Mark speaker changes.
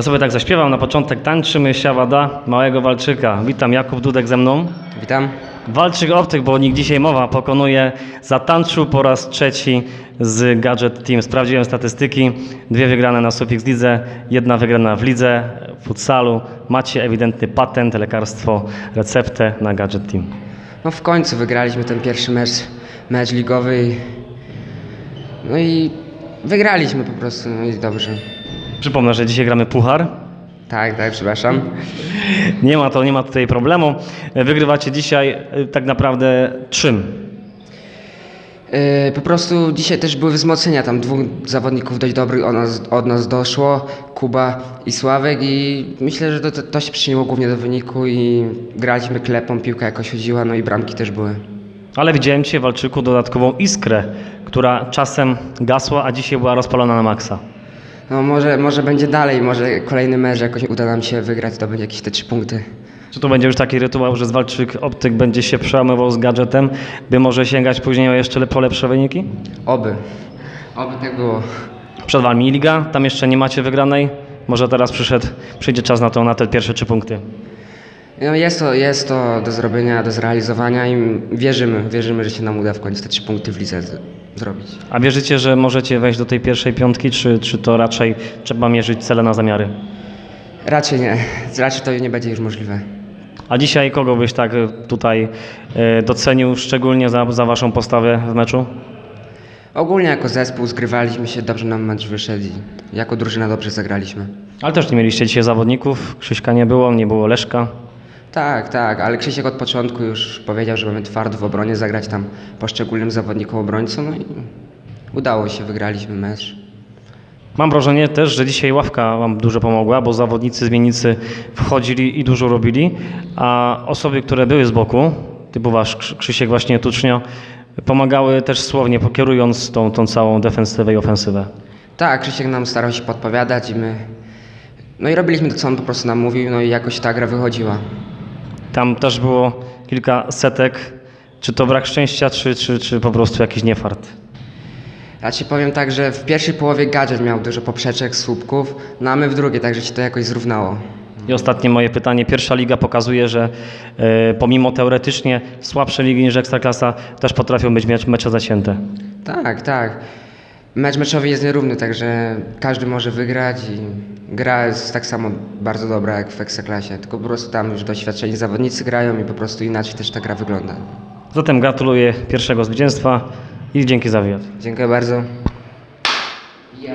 Speaker 1: Ja sobie tak zaśpiewam na początek. Tańczymy siawada małego walczyka. Witam, Jakub Dudek ze mną.
Speaker 2: Witam.
Speaker 1: Walczyk Optyk, bo o nich dzisiaj mowa, pokonuje zatańczył po raz trzeci z Gadget Team. Sprawdziłem statystyki. Dwie wygrane na Sufix Lidze, jedna wygrana w lidze, w futsalu. Macie ewidentny patent, lekarstwo, receptę na Gadget Team.
Speaker 2: No w końcu wygraliśmy ten pierwszy mecz, mecz ligowy. No i wygraliśmy po prostu, no i dobrze.
Speaker 1: Przypomnę, że dzisiaj gramy puchar.
Speaker 2: Tak, tak, przepraszam.
Speaker 1: Nie ma to, nie ma tutaj problemu. Wygrywacie dzisiaj y, tak naprawdę czym?
Speaker 2: Yy, po prostu dzisiaj też były wzmocnienia, tam dwóch zawodników dość dobrych od nas, od nas doszło, Kuba i Sławek i myślę, że to, to, to się przyczyniło głównie do wyniku i graliśmy klepą, piłka jakoś chodziła, no i bramki też były.
Speaker 1: Ale widziałem Cię, Walczyku, dodatkową iskrę, która czasem gasła, a dzisiaj była rozpalona na maksa.
Speaker 2: No może, może będzie dalej, może kolejny mecz jakoś uda nam się wygrać, to będzie jakieś te trzy punkty.
Speaker 1: Czy to będzie już taki rytuał, że Walczyk Optyk będzie się przełamywał z gadżetem, by może sięgać później o jeszcze po lepsze wyniki?
Speaker 2: Oby. Oby tak było.
Speaker 1: Przed Wami Liga, tam jeszcze nie macie wygranej. Może teraz przyszedł, przyjdzie czas na to, na te pierwsze trzy punkty.
Speaker 2: No jest, to, jest to do zrobienia, do zrealizowania i wierzymy, wierzymy, że się nam uda w końcu te trzy punkty w lidze zrobić.
Speaker 1: A wierzycie, że możecie wejść do tej pierwszej piątki, czy, czy to raczej trzeba mierzyć cele na zamiary?
Speaker 2: Raczej nie, raczej to nie będzie już możliwe.
Speaker 1: A dzisiaj kogo byś tak y, tutaj y, docenił, szczególnie za, za Waszą postawę w meczu?
Speaker 2: Ogólnie jako zespół zgrywaliśmy się, dobrze nam mecz wyszedł i jako drużyna dobrze zagraliśmy.
Speaker 1: Ale też nie mieliście dzisiaj zawodników, Krzyśka nie było, nie było Leszka.
Speaker 2: Tak, tak, ale Krzysiek od początku już powiedział, że mamy twardo w obronie zagrać tam poszczególnym zawodnikom obrońcom no i udało się, wygraliśmy mecz.
Speaker 1: Mam wrażenie też, że dzisiaj ławka Wam dużo pomogła, bo zawodnicy zmiennicy wchodzili i dużo robili, a osoby, które były z boku, typu Wasz Krzy- Krzysiek właśnie Tucznio, pomagały też słownie, pokierując tą, tą całą defensywę i ofensywę.
Speaker 2: Tak, Krzysiek nam starał się podpowiadać i my... No i robiliśmy to, co on po prostu nam mówił, no i jakoś ta gra wychodziła.
Speaker 1: Tam też było kilka setek. Czy to brak szczęścia, czy, czy, czy po prostu jakiś niefart?
Speaker 2: Raczej powiem tak, że w pierwszej połowie Gadżet miał dużo poprzeczek, słupków, no a my w drugiej, także się to jakoś zrównało.
Speaker 1: I ostatnie moje pytanie. Pierwsza liga pokazuje, że e, pomimo teoretycznie słabsze ligi niż Ekstraklasa też potrafią być mecz, mecze zacięte.
Speaker 2: Tak, tak. Mecz meczowy jest nierówny, także każdy może wygrać i gra jest tak samo bardzo dobra jak w Ekstraklasie, tylko po prostu tam już doświadczeni zawodnicy grają i po prostu inaczej też ta gra wygląda.
Speaker 1: Zatem gratuluję pierwszego zwycięstwa i dzięki za wywiad.
Speaker 2: Dziękuję bardzo. Ja.